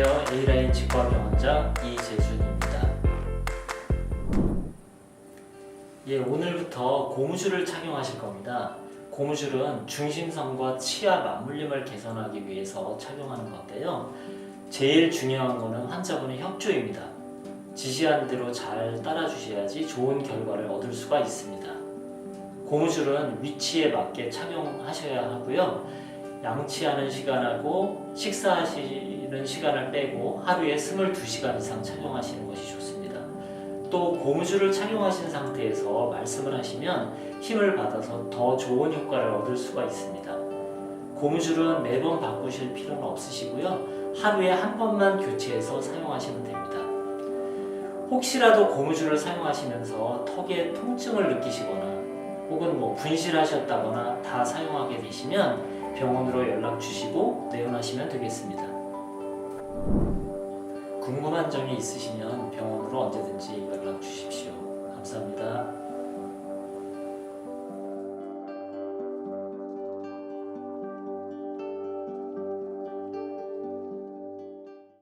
안녕하세요. A라인 치과병원장 이재준입니다. 예, 오늘부터 고무줄을 착용하실 겁니다. 고무줄은 중심선과 치아 맞물림을 개선하기 위해서 착용하는 건데요. 제일 중요한 거는 환자분의 협조입니다. 지시한 대로 잘 따라주셔야지 좋은 결과를 얻을 수가 있습니다. 고무줄은 위치에 맞게 착용하셔야 하고요. 양치하는 시간하고 식사하시는 시간을 빼고 하루에 22시간 이상 착용하시는 것이 좋습니다. 또 고무줄을 착용하신 상태에서 말씀을 하시면 힘을 받아서 더 좋은 효과를 얻을 수가 있습니다. 고무줄은 매번 바꾸실 필요는 없으시고요. 하루에 한 번만 교체해서 사용하시면 됩니다. 혹시라도 고무줄을 사용하시면서 턱에 통증을 느끼시거나 혹은 뭐 분실하셨다거나 다 사용하게 되시면 병원으로 연락 주시고 내원하시면 되겠습니다. 궁금한 점이 있으시면 병원으로 언제든지 연락 주십시오. 감사합니다.